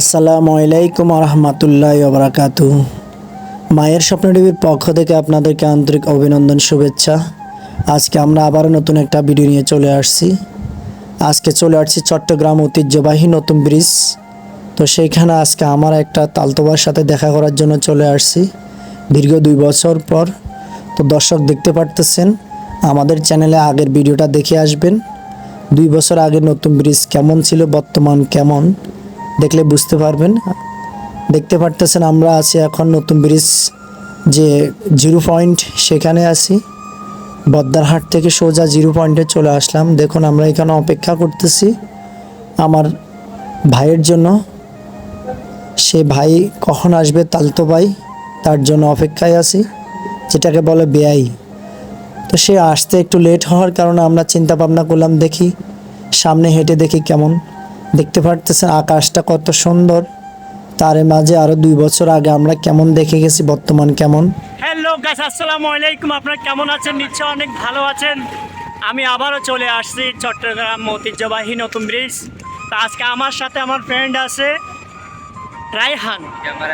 আসসালামু আলাইকুম রহমতুল্লাহ বারাকাতু মায়ের স্বপ্ন টিভির পক্ষ থেকে আপনাদেরকে আন্তরিক অভিনন্দন, শুভেচ্ছা। আজকে আমরা আবারও নতুন একটা ভিডিও নিয়ে চলে আসছি। আজকে চলে আসছি চট্টগ্রাম ঐতিহ্যবাহী নতুন ব্রিজ। তো সেইখানে আজকে আমার একটা তালতোবার সাথে দেখা করার জন্য চলে আসছি। দীর্ঘ দুই বছর পর। তো দর্শক দেখতে পারতেছেন, আমাদের চ্যানেলে আগের ভিডিওটা দেখে আসবেন। দুই বছর আগে নতুন ব্রিজ কেমন ছিল, বর্তমান কেমন? দেখলে বুঝতে পারবেন। দেখতে পারতেছেন আমরা আছি এখন নতুন ব্রিজ যে জিরো পয়েন্ট সেখানে আছি। বদ্দারহাট থেকে সোজা জিরো পয়েন্টে চলে আসলাম। দেখুন আমরা এখানে অপেক্ষা করতেছি আমার ভাইয়ের জন্য। সে ভাই কখন আসবে তালতো ভাই, তার জন্য অপেক্ষায় আছি, যেটাকে বলে বেআই। তো সে আসতে একটু লেট হওয়ার কারণে আমরা চিন্তা ভাবনা করলাম দেখি, সামনে হেঁটে দেখি কেমন। দেখতে পারতেছেন আকাশটা কত সুন্দর। তার মাঝে আরও দুই বছর আগে আমরা কেমন দেখে গেছি, বর্তমান কেমন? হ্যালো গাইস, আসসালামু আলাইকুম। আপনারা কেমন আছেন? নিশ্চয় অনেক ভালো আছেন। আমি আবারও চলে আসছি চট্টগ্রাম ঐতিহ্যবাহী নতুন ব্রিজ। তা আজকে আমার সাথে আমার ফ্রেন্ড আছে রায়হান,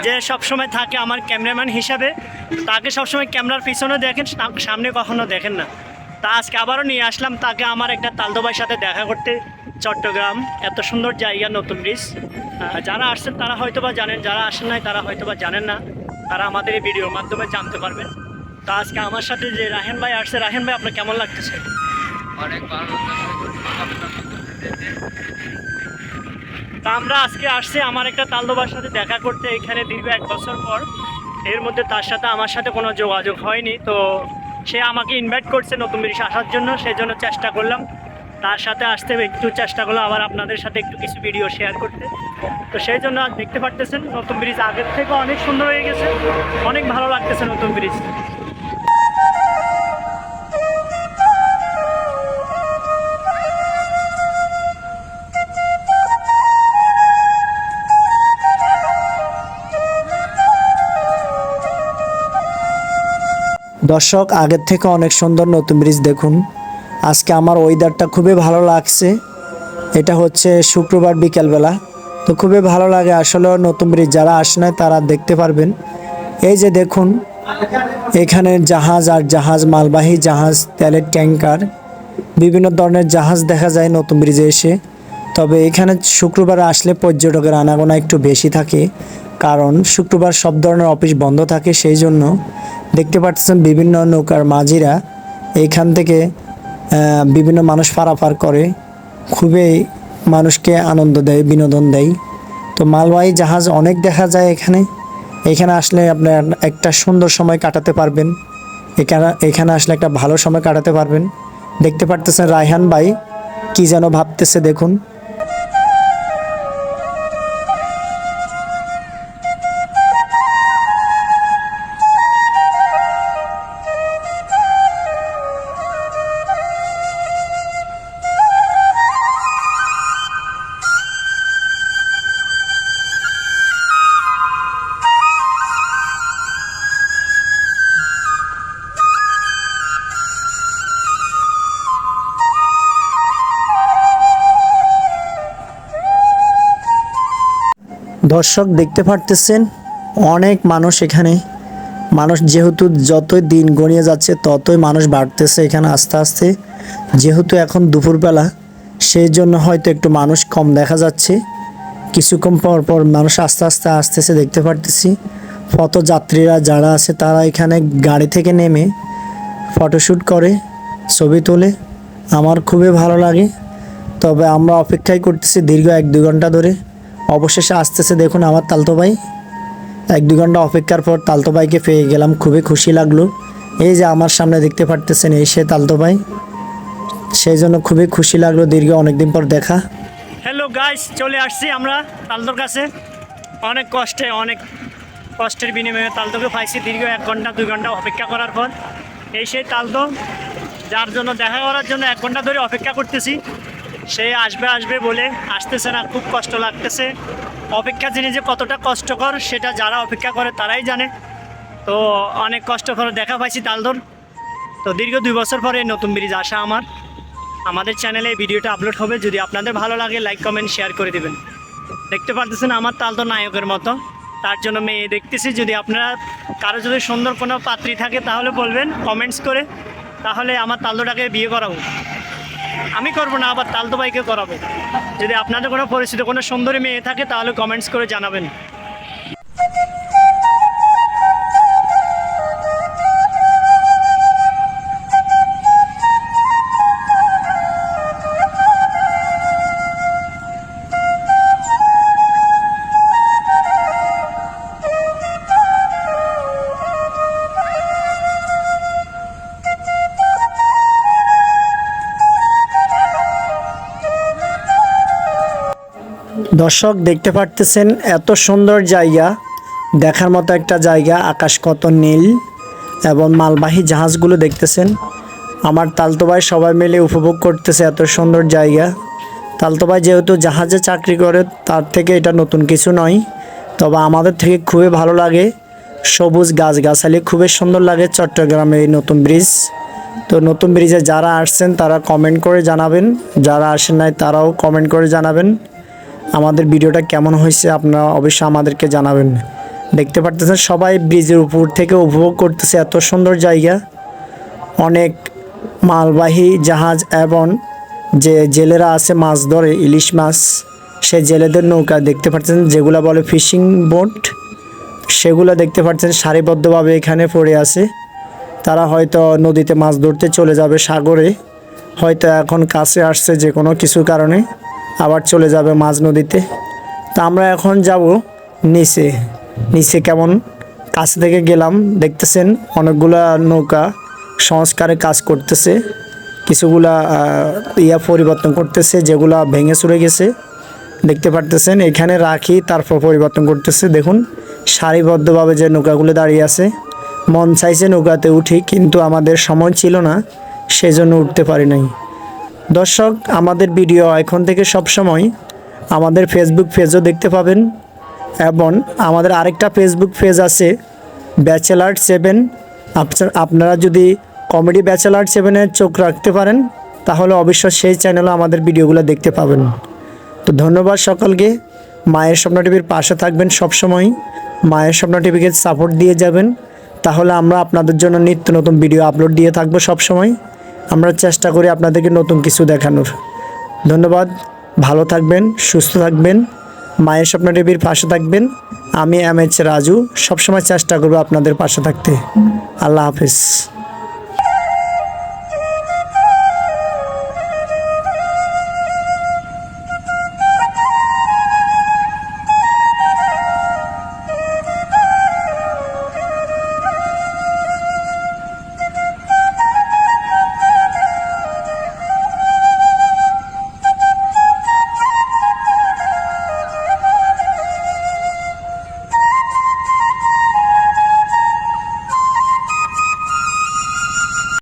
যে সবসময় থাকে আমার ক্যামেরাম্যান হিসাবে। তাকে সবসময় ক্যামেরার পিছনে দেখেন সামনে কখনো দেখেন না। তা আজকে আবারও নিয়ে আসলাম তাকে, আমার একটা তালদোবাইয়ের সাথে দেখা করতে। চট্টগ্রাম, এত সুন্দর জায়গা, নতুন ব্রিজ যারা আসছেন, তারা হয়তো বা জানেন, যারা আসেন নাই, তারা হয়তো বা জানেন না। তারা আমাদের এই ভিডিওর মাধ্যমে জানতে পারবেন। তা আজকে আমার সাথে যে রাহেন ভাই আসছে, রাহেন ভাই, আপনার কেমন লাগতেছে? তা আমরা আজকে আসছি আমার একটা তালদোবার সাথে দেখা করতে, এখানে দীর্ঘ এক বছর পর। এর মধ্যে তার সাথে আমার সাথে কোনো যোগাযোগ হয়নি, তো সে আমাকে ইনভাইট করছে নতুন ব্রিজ আসার জন্য সেই জন্য চেষ্টা করলাম। তার সাথে আসতে একটু চেষ্টা করল আবার আপনাদের সাথে একটু কিছু ভিডিও শেয়ার করতে। তো সেই জন্য আজ দেখতে পারতেছেন, নতুন ব্রিজ আগের থেকে অনেক সুন্দর হয়ে গেছে, অনেক ভালো লাগতেছে নতুন ব্রিজ দর্শক, আগের থেকে অনেক সুন্দর নতুন ব্রিজ দেখুন। আজকে আমার ওয়েদারটা খুবই ভালো লাগছে। এটা হচ্ছে শুক্রবার বিকেলবেলা। তো খুবই ভালো লাগে আসলে নতুন ব্রিজ যারা আসে নাই, তারা দেখতে পারবেন। এই যে দেখুন, এখানে জাহাজ আর জাহাজ মালবাহী জাহাজ তেলের ট্যাঙ্কার বিভিন্ন ধরনের জাহাজ দেখা যায় নতুন ব্রিজে এসে। তবে এখানে শুক্রবার আসলে পর্যটকের আনাগোনা একটু বেশি থাকে, কারণ শুক্রবার সব ধরনের অফিস বন্ধ থাকে, সেই জন্য দেখতে পাচ্ছেন বিভিন্ন নৌকার মাঝিরা এইখান থেকে বিভিন্ন মানুষ পারাপার করে, খুবই মানুষকে আনন্দ দেয়, বিনোদন দেয়। তো মালবাহী জাহাজ অনেক দেখা যায় এখানে। এখানে আসলে আপনার একটা সুন্দর সময় কাটাতে পারবেন। এখানে এখানে আসলে একটা ভালো সময় কাটাতে পারবেন। দেখতে পারতেছেন রায়হান ভাই, কি যেন ভাবতেছে দেখুন। দর্শক দেখতে পারতেছেন, অনেক মানুষ এখানে। মানুষ যেহেতু যতই দিন গড়িয়ে যাচ্ছে, ততই মানুষ বাড়তেছে এখানে আস্তে আস্তে। যেহেতু এখন দুপুরবেলা, সেই জন্য হয়তো একটু মানুষ কম দেখা যাচ্ছে। কিছুক্ষণ পর পর মানুষ আস্তে আস্তে আসতেছে দেখতে পারতেছি। পথযাত্রীরা যারা আছে, তারা এখানে গাড়ি থেকে নেমে ফটোশ্যুট করে, ছবি তোলে। আমার খুবই ভালো লাগে। তবে আমরা অপেক্ষাই করতেছি দীর্ঘ এক দু ঘণ্টা ধরে। অবশেষে আসতেছে দেখুন আমার তালতো ভাই। এক দু ঘণ্টা অপেক্ষার পর তালতো ভাইকে পেয়ে গেলাম, খুবই খুশি লাগল। এই যে আমার সামনে দেখতে পারতেছেন, এই সে তালতো ভাই। সেই জন্য খুবই খুশি লাগল দীর্ঘ অনেকদিন পর দেখা। হ্যালো গাইস চলে আসছি আমরা তালতোর কাছে। অনেক কষ্টে, অনেক কষ্টের বিনিময়ে তালতোকে পাইছি দীর্ঘ এক ঘণ্টা, দুই ঘণ্টা অপেক্ষা করার পর। এই সেই তালতো, যার জন্য দেখা করার জন্য এক ঘণ্টা ধরে অপেক্ষা করতেছি। সে আসবে আসবে বলে আসতেছে না, খুব কষ্ট লাগতেছে। অপেক্ষা জিনিস যে কতটা কষ্টকর, সেটা যারা অপেক্ষা করে তারাই জানে। তো অনেক কষ্ট করে দেখা পাইছি তালদোর তো দীর্ঘ দুই বছর পরে নতুন ব্রিজ আসা আমার। আমাদের চ্যানেলে এই ভিডিওটা আপলোড হবে। যদি আপনাদের ভালো লাগে, লাইক, কমেন্ট, শেয়ার করে দেবেন। দেখতে পারতেছেন আমার তাল তো নায়কের মতো। তার জন্য মেয়ে দেখতেছি। যদি আপনারা কারও যদি সুন্দর কোনো পাত্রী থাকে, তাহলে বলবেন, কমেন্টস করে। তাহলে আমার তালদোটাকে বিয়ে করাবো। আমি করব না, আবার তালতো ভাইকে করাবো। যদি আপনাদের কোনো পরিচিত কোনো সুন্দরী মেয়ে থাকে, তাহলে কমেন্টস করে জানাবেন। দর্শক দেখতে পারতেছেন এত সুন্দর জায়গা। দেখার মতো একটা জায়গা, আকাশ কত নীল এবং মালবাহী জাহাজগুলো দেখতেছেন। আমার তালতো ভাই সবাই মিলে উপভোগ করতেছে এত সুন্দর জায়গা। তালতো ভাই যেহেতু জাহাজে চাকরি করে, তার থেকে এটা নতুন কিছু নয়। তবে আমাদের থেকে খুবই ভালো লাগে। সবুজ গাছগাছালি, খুবই সুন্দর লাগে চট্টগ্রামে এই নতুন ব্রিজ। তো নতুন ব্রিজে যারা আসছেন, তারা কমেন্ট করে জানাবেন। যারা আসেন নাই, তারাও কমেন্ট করে জানাবেন। আমাদের ভিডিওটা কেমন হয়েছে আপনারা অবশ্যই আমাদেরকে জানাবেন। দেখতে পারতেছেন, সবাই ব্রিজের উপর থেকে উপভোগ করতেছে এত সুন্দর জায়গা। অনেক মালবাহী জাহাজ এবং যে জেলেরা আছে মাছ ধরে, ইলিশ মাছ, সে জেলেদের নৌকা দেখতে পাচ্ছেন যেগুলো বলে ফিশিং বোট। সেগুলো দেখতে পাচ্ছেন সারিবদ্ধভাবে এখানে পড়ে আছে। তারা হয়তো নদীতে মাছ ধরতে চলে যাবে সাগরে, হয়তো এখন কাছে আসছে যে কোনো কিছু কারণে। আবার চলে যাবে মাঝ নদীতে। তা আমরা এখন যাব নিচে। নিচে কেমন? কাছে থেকে গেলাম, দেখতেছেন অনেকগুলা নৌকা সংস্কারে কাজ করতেছে। কিছুগুলা ইয়া পরিবর্তন করতেছে, যেগুলা ভেঙে চুরে গেছে। দেখতে পারতেছেন এখানে রাখি তারপর পরিবর্তন করতেছে। দেখুন, সারিবদ্ধভাবে যে নৌকাগুলো দাঁড়িয়ে আছে। মন চাইছে নৌকাতে উঠি, কিন্তু আমাদের সময় ছিল না, সেজন্য উঠতে পারি নাই। দর্শক, আমাদের ভিডিও এখন থেকে সব সময় আমাদের ফেসবুক পেজও দেখতে পাবেন এবং আমাদের আরেকটা ফেসবুক পেজ আছে ব্যাচেলার সেভেন আপনারা যদি কমেডি ব্যাচেলার সেভেনে চোখ রাখতে পারেন, তাহলে অবশ্যই সেই চ্যানেলে আমাদের ভিডিওগুলো দেখতে পাবেন। তো ধন্যবাদ সকলকে। মায়ের স্বপ্ন টিভির পাশে থাকবেন সবসময়। মায়ের স্বপ্ন টিভিকে সাপোর্ট দিয়ে যাবেন। তাহলে আমরা আপনাদের জন্য নিত্য নতুন ভিডিও আপলোড দিয়ে থাকব সবসময়। আমরা চেষ্টা করি আপনাদেরকে নতুন কিছু দেখানোর। ধন্যবাদ। ভালো থাকবেন, সুস্থ থাকবেন, মায়ের স্বপ্ন টিভির পাশে থাকবেন। আমি এম এইচ রাজু, সবসময় চেষ্টা করব আপনাদের পাশে থাকতে। আল্লাহ হাফিজ।